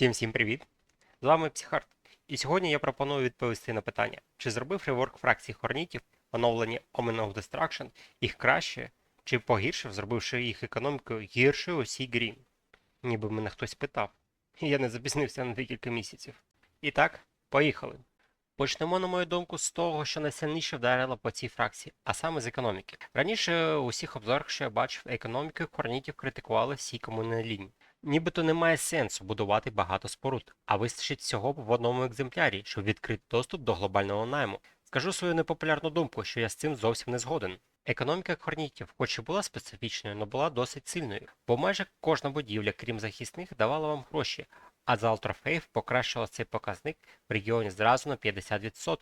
Всім всім привіт! З вами Психарт. І сьогодні я пропоную відповісти на питання, чи зробив реворк фракції Хорнітів оновлені Omen of Destruction їх краще, чи погіршив, зробивши їх економікою гіршою у цій грі? Ніби мене хтось питав. Я не запізнився на декілька місяців. І так, поїхали. Почнемо, на мою думку, з того, що найсильніше вдарило по цій фракції, а саме з економіки. Раніше у всіх обзорах, що я бачив, економіки хорнітів критикували всі комунальні лінії. Нібито немає сенсу будувати багато споруд, а вистачить всього в одному екземплярі, щоб відкрити доступ до глобального найму. Скажу свою непопулярну думку, що я з цим зовсім не згоден. Економіка хорнітів, хоч і була специфічною, але була досить сильною, бо майже кожна будівля, крім захисних, давала вам гроші, а за Ultrafaith покращила цей показник в регіоні зразу на 50%,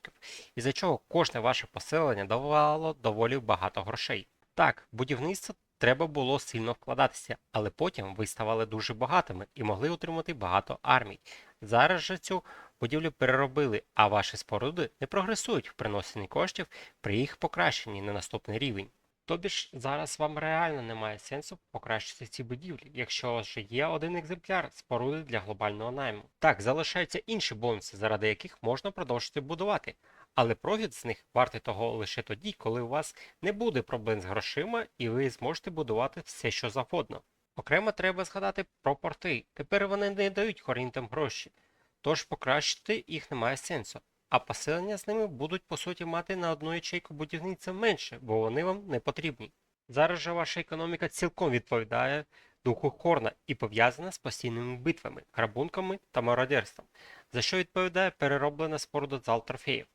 із-за чого кожне ваше поселення давало доволі багато грошей. Так, будівництво треба було сильно вкладатися, але потім ви ставали дуже багатими і могли отримати багато армій. Зараз же цю будівлю переробили, а ваші споруди не прогресують в приносенні коштів при їх покращенні на наступний рівень. Тобі ж зараз вам реально немає сенсу покращити ці будівлі, якщо вже є один екземпляр споруди для глобального найму. Так, залишаються інші бонуси, заради яких можна продовжити будувати, але профіт з них вартий того лише тоді, коли у вас не буде проблем з грошима і ви зможете будувати все, що завгодно. Окремо треба згадати про порти. Тепер вони не дають хорінтам гроші, тож покращити їх немає сенсу. А поселення з ними будуть по суті мати на одну ячейку будівництва менше, бо вони вам не потрібні. Зараз же ваша економіка цілком відповідає духу Хорна і пов'язана з постійними битвами, грабунками та мародерством, за що відповідає перероблена споруда з алтрофеїв,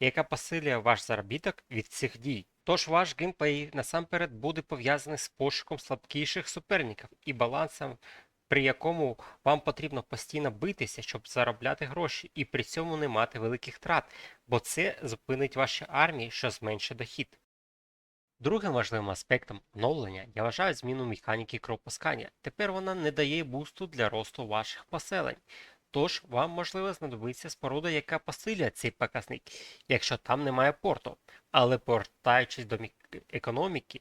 яка посилює ваш заробіток від цих дій. Тож ваш геймплей насамперед буде пов'язаний з пошуком слабкіших суперників і балансом при якому вам потрібно постійно битися, щоб заробляти гроші, і при цьому не мати великих втрат, бо це зупинить ваші армії, що зменшить дохід. Другим важливим аспектом оновлення я вважаю зміну механіки кровопускання. Тепер вона не дає бусту для росту ваших поселень. Тож вам можливо знадобиться споруда, яка посилює цей показник, якщо там немає порту. Але повертаючись до економіки,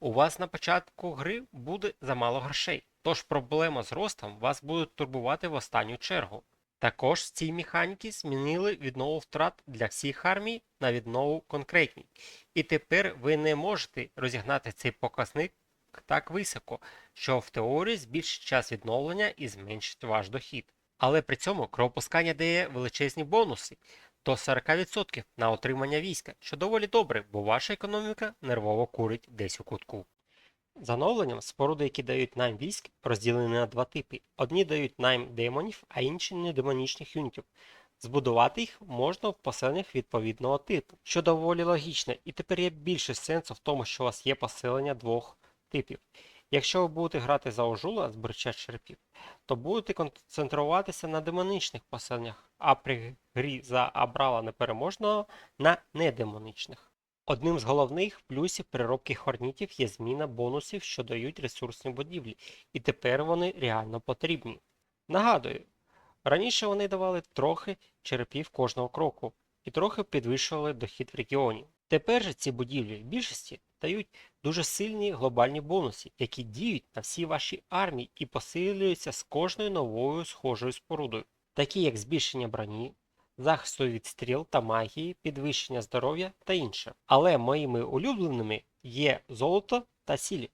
у вас на початку гри буде замало грошей. Тож проблема з ростом вас буде турбувати в останню чергу. Також з цій механіки змінили віднову втрат для всіх армій на віднову конкретні. І тепер ви не можете розігнати цей показник так високо, що в теорії збільшить час відновлення і зменшить ваш дохід. Але при цьому кровопускання дає величезні бонуси до 40% на отримання війська, що доволі добре, бо ваша економіка нервово курить десь у кутку. З оновленням споруди, які дають найм військ, розділені на два типи. Одні дають найм демонів, а інші недемонічних юнітів. Збудувати їх можна в поселеннях відповідного типу, що доволі логічно, і тепер є більше сенсу в тому, що у вас є поселення двох типів. Якщо ви будете грати за ожула з брича черепів, то будете концентруватися на демонічних поселеннях, а при грі за Абрала непереможного на недемонічних. Одним з головних плюсів переробки хорнітів є зміна бонусів, що дають ресурсні будівлі, і тепер вони реально потрібні. Нагадую, раніше вони давали трохи черепів кожного кроку і трохи підвищували дохід в регіоні. Тепер же ці будівлі в більшості дають дуже сильні глобальні бонуси, які діють на всі ваші армії і посилюються з кожною новою схожою спорудою, такі як збільшення броні, захисту від стріл та магії, підвищення здоров'я та інше. Але моїми улюбленими є золото та сіль.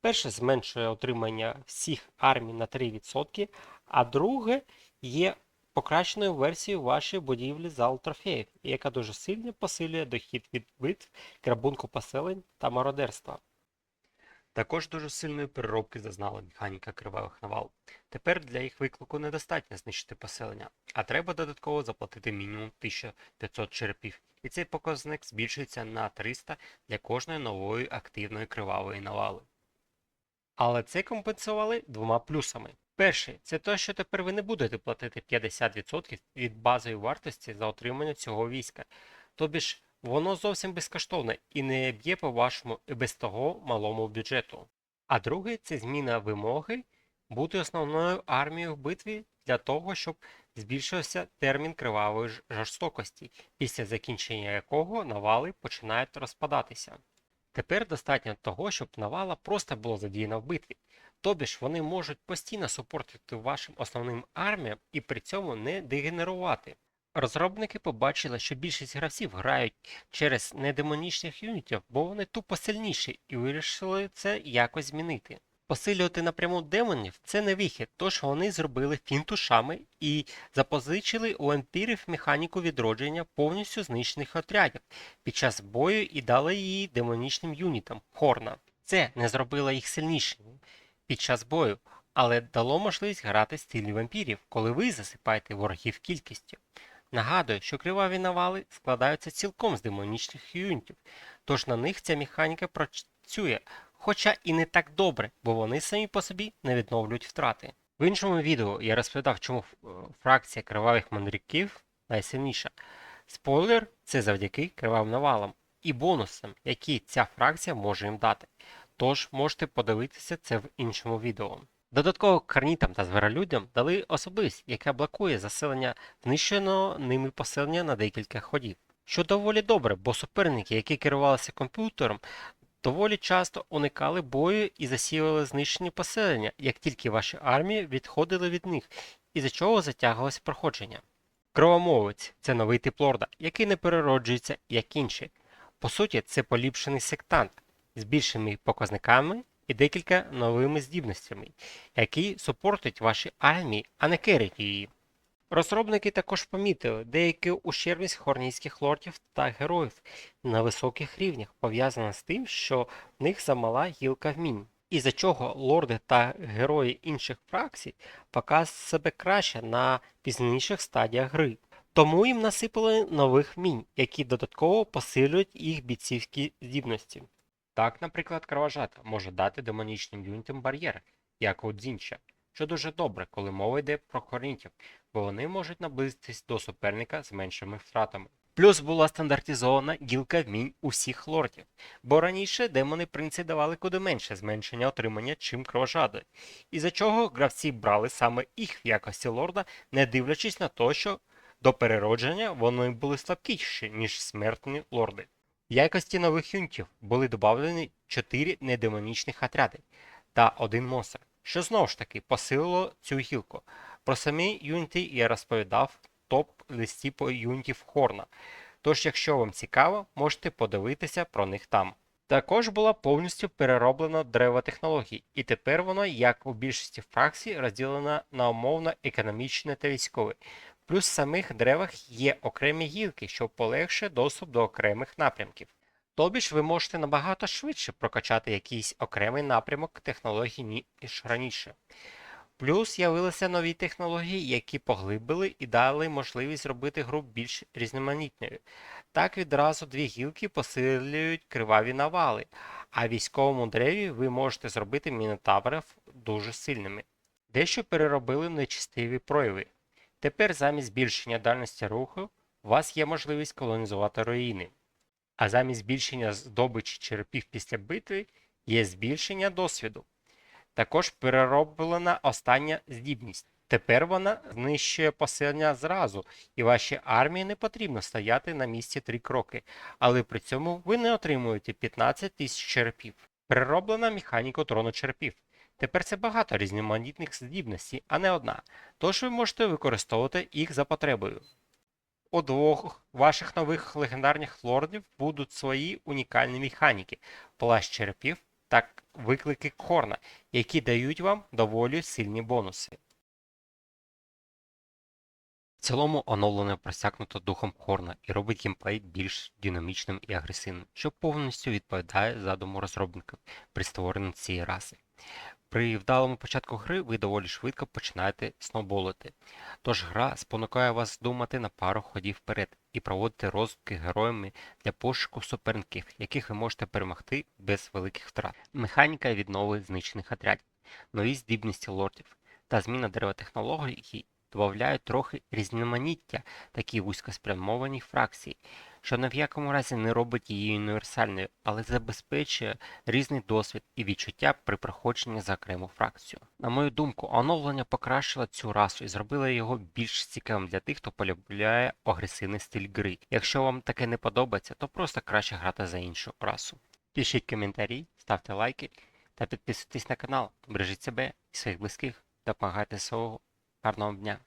Перше зменшує отримання всіх армій на 3%, а друге є покращеною версією вашої будівлі за ультрафеїв, яка дуже сильно посилює дохід від битв, грабунку поселень та мародерства. Також дуже сильної переробки зазнала механіка кривавих навал. Тепер для їх виклику недостатньо знищити поселення, а треба додатково заплатити мінімум 1500 черепів, і цей показник збільшується на 300 для кожної нової активної кривавої навали. Але це компенсували двома плюсами. Перший це те, що тепер ви не будете платити 50% від базової вартості за отримання цього війська. Тобі ж воно зовсім безкоштовне і не б'є по вашому і без того малому бюджету. А другий це зміна вимоги бути основною армією в битві для того, щоб збільшився термін кривавої жорстокості, після закінчення якого навали починають розпадатися. Тепер достатньо того, щоб навала просто була задіяна в битві. Тобі ж вони можуть постійно супортити вашим основним арміям і при цьому не дегенерувати. Розробники побачили, що більшість гравців грають через недемонічних юнітів, бо вони тупо сильніші, і вирішили це якось змінити. Посилювати напряму демонів це не вихід, тож вони зробили фінт ушами і запозичили у емпірів механіку відродження повністю знищених отрядів під час бою і дали її демонічним юнітам Хорна. Це не зробило їх сильнішими під час бою, але дало можливість грати стилі вампірів, коли ви засипаєте ворогів кількістю. Нагадую, що криваві навали складаються цілком з демонічних юнітів, тож на них ця механіка працює, хоча і не так добре, бо вони самі по собі не відновлюють втрати. В іншому відео я розповідав, чому е, фракція кривавих мандрівків найсильніша. Спойлер це завдяки кривавим навалам і бонусам, які ця фракція може їм дати. Тож можете подивитися це в іншому відео. Додатково карнітам та зверолюдям дали особливість, яка блокує заселення знищеного ними поселення на декілька ходів. Що доволі добре, бо суперники, які керувалися комп'ютером, доволі часто уникали бою і засіювали знищені поселення, як тільки ваші армії відходили від них, із-за чого затягувалось проходження. Кровомовець це новий тип лорда, який не перероджується як інші. По суті, це поліпшений сектант з більшими показниками і декілька новими здібностями, які супортять ваші армії, а не керять її. Розробники також помітили деяку ущербність хорнійських лордів та героїв на високих рівнях, пов'язана з тим, що в них замала гілка вмінь, із-за чого лорди та герої інших фракцій показують себе краще на пізніших стадіях гри. Тому їм насипали нових вмінь, які додатково посилюють їх бійцівські здібності. Так, наприклад, кровожата може дати демонічним юнітам бар'єр, як у Дзінча, що дуже добре, коли мова йде про хорнітів, бо вони можуть наблизитись до суперника з меншими втратами. Плюс була стандартизована гілка вмінь усіх лордів, бо раніше демони принці давали куди менше зменшення отримання, чим кровожади, із-за чого гравці брали саме їх в якості лорда, не дивлячись на те, що до переродження вони були слабкіші, ніж смертні лорди. В якості нових юнітів були додавлені 4 недемонічних отряди та один монстр, що знову ж таки посилило цю гілку. Про самі юніти я розповідав в топ-листі по юнітів Хорна, тож якщо вам цікаво, можете подивитися про них там. Також була повністю перероблена дерево технологій, і тепер воно, як у більшості фракцій, розділено на умовно економічне та військове. Плюс в самих деревах є окремі гілки, що полегшує доступ до окремих напрямків. Тобі ж ви можете набагато швидше прокачати якийсь окремий напрямок технологій, ніж раніше. Плюс з'явилися нові технології, які поглибили і дали можливість зробити гру більш різноманітною. Так відразу дві гілки посилюють криваві навали, а військовому дереві ви можете зробити мінотаврів дуже сильними. Дещо переробили нечистиві прояви. Тепер замість збільшення дальності руху у вас є можливість колонізувати руїни. А замість збільшення здобичі черепів після битви є збільшення досвіду. Також перероблена остання здібність. Тепер вона знищує поселення зразу, і вашій армії не потрібно стояти на місці три кроки, але при цьому ви не отримуєте 15 тисяч черепів. Перероблена механіка трону черепів. Тепер це багато різноманітних здібностей, а не одна, тож ви можете використовувати їх за потребою. У двох ваших нових легендарних лордів будуть свої унікальні механіки, плащ черепів та виклики Хорна, які дають вам доволі сильні бонуси. В цілому оновлення просякнуто духом Хорна і робить геймплей більш динамічним і агресивним, що повністю відповідає задуму розробників при створенні цієї раси. При вдалому початку гри ви доволі швидко починаєте сноуболити, тож гра спонукає вас думати на пару ходів вперед і проводити розвитки героями для пошуку суперників, яких ви можете перемогти без великих втрат. Механіка віднови знищених отрядів, нові здібності лордів та зміна деревотехнології додають трохи різноманіття такій вузькоспрямованій фракції, що ні в якому разі не робить її універсальною, але забезпечує різний досвід і відчуття при проходженні за окрему фракцію. На мою думку, оновлення покращило цю расу і зробило його більш цікавим для тих, хто полюбляє агресивний стиль гри. Якщо вам таке не подобається, то просто краще грати за іншу расу. Пишіть коментарі, ставте лайки, та підписуйтесь на канал. Бережіть себе і своїх близьких. Допомагайте СОУ. czarną dnia.